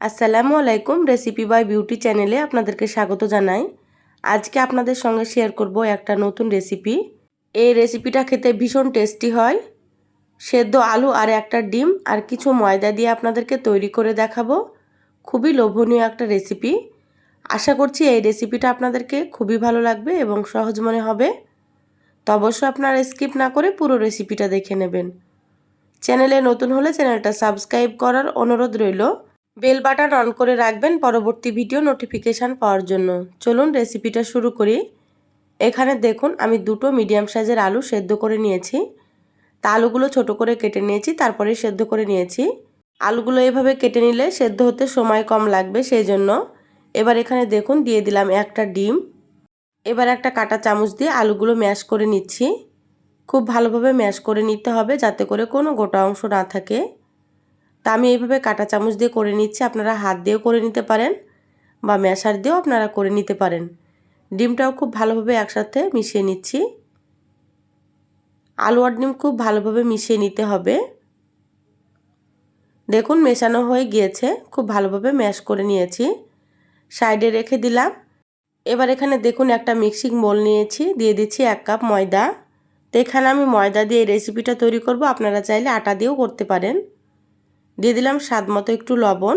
আসসালামু আলাইকুম recipe by beauty চ্যানেলে আপনাদেরকে স্বাগত জানাই। আজকে আপনাদের সঙ্গে শেয়ার করব একটা নতুন রেসিপি এই রেসিপিটা খেতে ভীষণ টেস্টি হয়। সেদ্ধ আলু আর একটা ডিম আর কিছু ময়দা দিয়ে আপনাদেরকে তৈরি করে দেখাবো। খুবই লোভনীয় একটা রেসিপি আশা করছি এই রেসিপিটা আপনাদেরকে খুবই ভালো লাগবে এবং সহজ মনে হবে। তো অবশ্যই আপনারা স্কিপ না করে পুরো রেসিপিটা দেখে নেবেন। চ্যানেলে নতুন হলে চ্যানেলটা সাবস্ক্রাইব করার অনুরোধ রইল। বেল বাটন অন করে রাখবেন পরবর্তী ভিডিও নোটিফিকেশান পাওয়ার জন্য। চলুন রেসিপিটা শুরু করি। এখানে দেখুন, আমি দুটো মিডিয়াম সাইজের আলু সেদ্ধ করে নিয়েছি। তা আলুগুলো ছোট করে কেটে নিয়েছি তারপরে সেদ্ধ করে নিয়েছি। আলুগুলো এভাবে কেটে নিলে সেদ্ধ হতে সময় কম লাগবে সেই জন্য এবার এখানে দেখুন, দিয়ে দিলাম একটা ডিম। এবার একটা কাটা চামচ দিয়ে আলুগুলো ম্যাশ করে নিচ্ছি। খুব ভালোভাবে ম্যাশ করে নিতে হবে যাতে করে কোনো গোটা অংশ না থাকে। তা আমি এইভাবে কাটা চামচ দিয়ে করে নিচ্ছি, আপনারা হাত দিয়েও করে নিতে পারেন বা ম্যাশার দিয়েও আপনারা করে নিতে পারেন। ডিমটাও খুব ভালোভাবে একসাথে মিশিয়ে নিচ্ছি। আলু আর ডিম খুব ভালোভাবে মিশিয়ে নিতে হবে। দেখুন, মেশানো হয়ে গিয়েছে, খুব ভালোভাবে ম্যাশ করে নিয়েছি। সাইডে রেখে দিলাম। এবার এখানে দেখুন, একটা মিক্সিং বোল নিয়েছি, দিয়ে দিচ্ছি এক কাপ ময়দা। তো এখানে আমি ময়দা দিয়ে রেসিপিটা তৈরি করব, আপনারা চাইলে আটা দিয়েও করতে পারেন। দিয়ে দিলাম স্বাদ মতো একটু লবণ।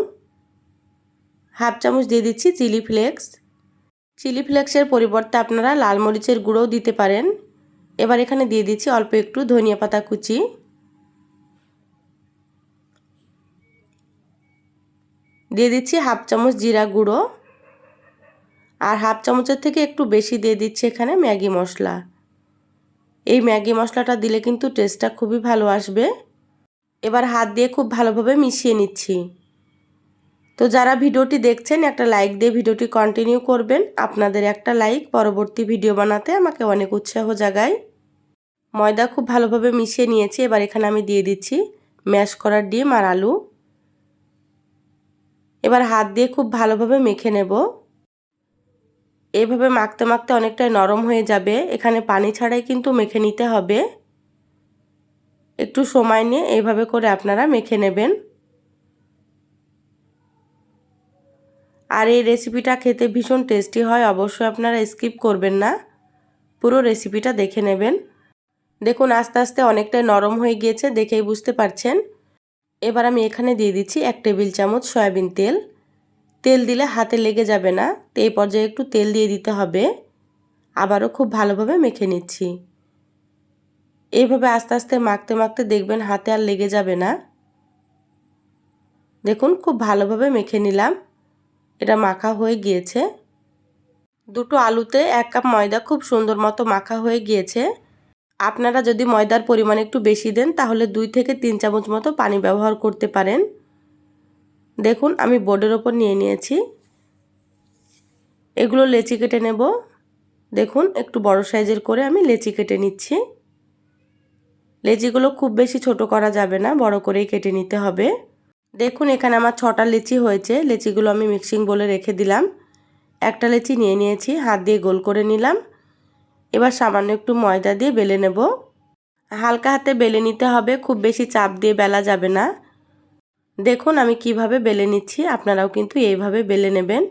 হাফ চামচ দিয়ে দিচ্ছি চিলি ফ্লেক্স। চিলি ফ্লেক্সের পরিবর্তে আপনারা লাল মরিচের গুঁড়োও দিতে পারেন। এবার এখানে দিয়ে দিচ্ছি অল্প একটু ধনিয়া পাতা কুচি। দিয়ে দিচ্ছি হাফ চামচ জিরা গুঁড়ো। আর হাফ চামচের থেকে একটু বেশি দিয়ে দিচ্ছি এখানে ম্যাগি মশলা। এই ম্যাগি মশলাটা দিলে কিন্তু টেস্টটা খুবই ভালো আসবে। এবার হাত দিয়ে খুব ভালোভাবে মিশিয়ে নিচ্ছি। তো যারা ভিডিওটি দেখছেন, একটা লাইক দিয়ে ভিডিওটি কন্টিনিউ করবেন। আপনাদের একটা লাইক পরবর্তী ভিডিও বানাতে আমাকে অনেক উৎসাহ জাগায়। ময়দা খুব ভালোভাবে মিশিয়ে নিয়েছি। এবার এখানে আমি দিয়ে দিচ্ছি ম্যাশ করার ডিম আর আলু। এবার হাত দিয়ে খুব ভালোভাবে মেখে নেব। এভাবে মাখতে মাখতে অনেকটাই নরম হয়ে যাবে। এখানে পানি ছাড়াই কিন্তু মেখে নিতে হবে। একটু সময় নিয়ে এইভাবে করে আপনারা মেখে নেবেন। আর এই রেসিপিটা খেতে ভীষণ টেস্টি হয়, অবশ্যই আপনারা স্কিপ করবেন না। পুরো রেসিপিটা দেখে নেবেন। দেখুন, আস্তে আস্তে অনেকটাই নরম হয়ে গিয়েছে, দেখেই বুঝতে পারছেন। এবার আমি এখানে দিয়ে দিচ্ছি এক টেবিল চামচ সয়াবিন তেল। তেল দিলে হাতে লেগে যাবে না, তো এই পর্যায়ে একটু তেল দিয়ে দিতে হবে। আবারও খুব ভালোভাবে মেখে নিচ্ছি। এইভাবে আস্তে আস্তে মাখতে মাখতে দেখবেন হাতে আর লেগে যাবে না। দেখুন, খুব ভালোভাবে মেখে নিলাম। এটা মাখা হয়ে গিয়েছে। দুটো আলুতে এক কাপ ময়দা খুব সুন্দর মতো মাখা হয়ে গিয়েছে। আপনারা যদি ময়দার পরিমাণ একটু বেশি দেন, তাহলে দুই থেকে তিন চামচ মতো পানি ব্যবহার করতে পারেন। দেখুন, আমি বোর্ডের ওপর নিয়ে নিয়েছি। এগুলো লেচি কেটে নেব। দেখুন, একটু বড় সাইজের করে আমি লেচি কেটে নিচ্ছি। লেচিগুলো খুব বেশি ছোট করা যাবে না, বড় করেই কেটে নিতে হবে। দেখুন, এখানে আমার ছটা লেচি হয়েছে। লেচিগুলো আমি মিক্সিং বলে রেখে দিলাম। একটা লেচি নিয়ে নিয়েছি, হাত দিয়ে গোল করে নিলাম। এবার সামান্য একটু ময়দা দিয়ে বেলে নেব। হালকা হাতে বেলে নিতে হবে, খুব বেশি চাপ দিয়ে বেলা যাবে না। দেখুন, আমি কীভাবে বেলে নিচ্ছি, আপনারাও কিন্তু এইভাবে বেলে নেবেন।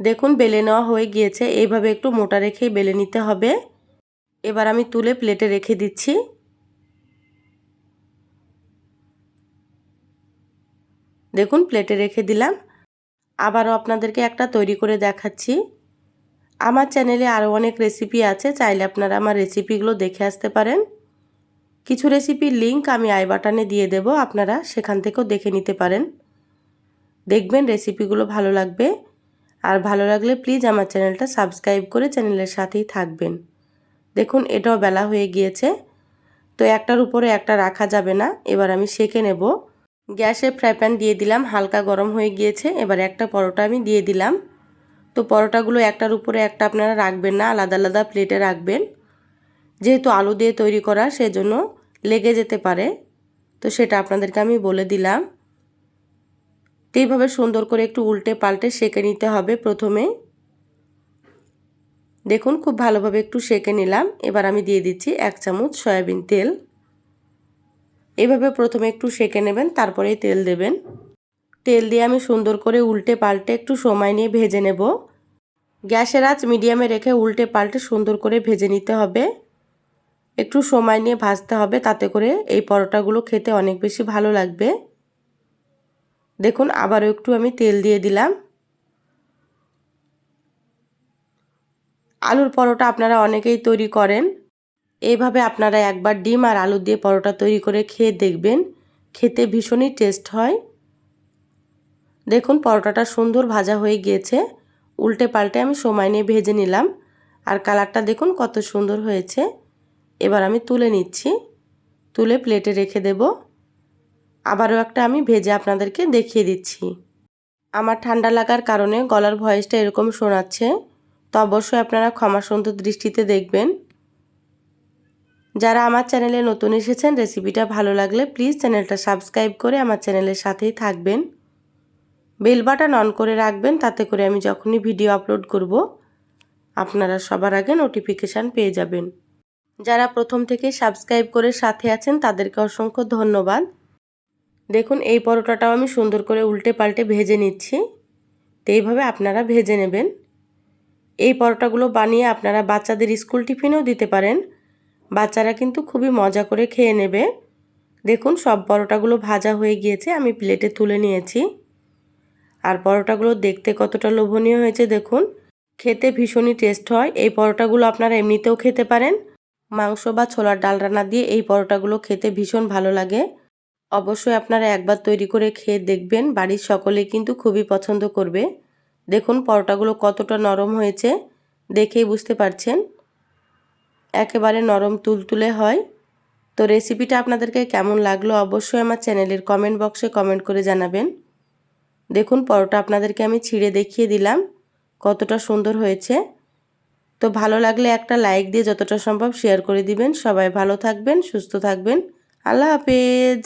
দেখুন, বেলে নেওয়া হয়ে গিয়েছে। এইভাবে একটু মোটা রেখেই বেলে নিতে হবে। এবার আমি তুলে প্লেটে রেখে দিচ্ছি। দেখুন, প্লেটে রেখে দিলাম। আবারও আপনাদেরকে একটা তৈরি করে দেখাচ্ছি। আমার চ্যানেলে আরও অনেক রেসিপি আছে, চাইলে আপনারা আমার রেসিপিগুলো দেখে আসতে পারেন। কিছু রেসিপির লিঙ্ক আমি আই বাটনে দিয়ে দেব, আপনারা সেখান থেকেও দেখে নিতে পারেন। দেখবেন রেসিপিগুলো ভালো লাগবে। আর ভালো লাগলে প্লিজ আমার চ্যানেলটা সাবস্ক্রাইব করে চ্যানেলের সাথেই থাকবেন। দেখুন, এটাও বেলা হয়ে গিয়েছে। তো একটার উপরে একটা রাখা যাবে না। এবার আমি সেঁকে নেব। গ্যাসে ফ্রাই প্যান দিয়ে দিলাম, হালকা গরম হয়ে গিয়েছে। এবার একটা পরোটা আমি দিয়ে দিলাম। তো পরোটাগুলো একটার উপরে একটা আপনারা রাখবেন না, আলাদা আলাদা প্লেটে রাখবেন। যেহেতু আলু দিয়ে তৈরি করা, সেজন্য লেগে যেতে পারে। তো সেটা আপনাদেরকে আমি বলে দিলাম। তো এইভাবে সুন্দর করে একটু উল্টে পাল্টে সেঁকে নিতে হবে প্রথমে। দেখুন, খুব ভালোভাবে একটু সেঁকে নিলাম। এবার আমি দিয়ে দিচ্ছি এক চামচ সয়াবিন তেল। এভাবে প্রথমে একটু সেঁকে নেবেন তারপরে তেল দেবেন। তেল দিয়ে আমি সুন্দর করে উল্টে পাল্টে একটু সময় নিয়ে ভেজে নেব। গ্যাসের আঁচ মিডিয়ামে রেখে উল্টে পাল্টে সুন্দর করে ভেজে নিতে হবে। একটু সময় নিয়ে ভাজতে হবে, তাতে করে এই পরোটাগুলো খেতে অনেক বেশি ভালো লাগবে। দেখুন, আবারও একটু আমি তেল দিয়ে দিলাম। আলুর পরোটা আপনারা অনেকেই তৈরি করেন। এইভাবে আপনারা একবার ডিম আর আলু দিয়ে পরোটা তৈরি করে খেয়ে দেখবেন। খেতে ভীষণই টেস্ট হয়। দেখুন, পরোটাটা সুন্দর ভাজা হয়ে গিয়েছে। উল্টে পাল্টে আমি সময় নিয়ে ভেজে নিলাম। আর কালারটা দেখুন, কত সুন্দর হয়েছে। এবার আমি তুলে নিচ্ছি। তুলে প্লেটে রেখে দেব। আবারও একটা আমি ভেজে আপনাদেরকে দেখিয়ে দিচ্ছি। আমার ঠান্ডা লাগার কারণে গলার ভয়েসটা এরকম শোনাচ্ছে। তো অবশ্যই আপনারা ক্ষমা সুন্দর দৃষ্টিতে দেখবেন। যারা আমার চ্যানেলে নতুন এসেছেন, রেসিপিটা ভালো লাগলে প্লিজ চ্যানেলটা সাবস্ক্রাইব করে আমার চ্যানেলের সাথেই থাকবেন। বেল বাটন অন করে রাখবেন, তাতে করে আমি যখনই ভিডিও আপলোড করব, আপনারা সবার আগে নোটিফিকেশান পেয়ে যাবেন। যারা প্রথম থেকে সাবস্ক্রাইব করে সাথে আছেন, তাদেরকে অসংখ্য ধন্যবাদ। দেখুন, এই পরোটাটাও আমি সুন্দর করে উল্টে পাল্টে ভেজে নিচ্ছি। তো এইভাবে আপনারা ভেজে নেবেন। এই পরোটাগুলো বানিয়ে আপনারা বাচ্চাদের স্কুল টিফিনেও দিতে পারেন। বাচ্চারা কিন্তু খুবই মজা করে খেয়ে নেবে। দেখুন, সব পরোটাগুলো ভাজা হয়ে গিয়েছে, আমি প্লেটে তুলে নিয়েছি। আর পরোটাগুলো দেখতে কতটা লোভনীয় হয়েছে, দেখুন। খেতে ভীষণই টেস্ট হয়। এই পরোটাগুলো আপনারা এমনিতেও খেতে পারেন। মাংস বা ছোলার ডাল রান্না দিয়ে এই পরোটাগুলো খেতে ভীষণ ভালো লাগে। অবশ্যই আপনারা একবার তৈরি করে খেয়ে দেখবেন। বাড়ির সকলে কিন্তু খুবই পছন্দ করবে। দেখুন, পরোটাগুলো কতটা নরম হয়েছে, দেখেই বুঝতে পারছেন। একেবারে নরম তুলতুলে হয়। তো রেসিপিটা আপনাদেরকে কেমন লাগল অবশ্যই আমার চ্যানেলের কমেন্ট বক্সে কমেন্ট করে জানাবেন। দেখুন, পরোটা আপনাদেরকে আমি ছিঁড়ে দেখিয়ে দিলাম, কতটা সুন্দর হয়েছে। তো ভালো লাগলে একটা লাইক দিয়ে যতটা সম্ভব শেয়ার করে দিবেন। সবাই ভালো থাকবেন, সুস্থ থাকবেন। আল্লাহ হাফেজ।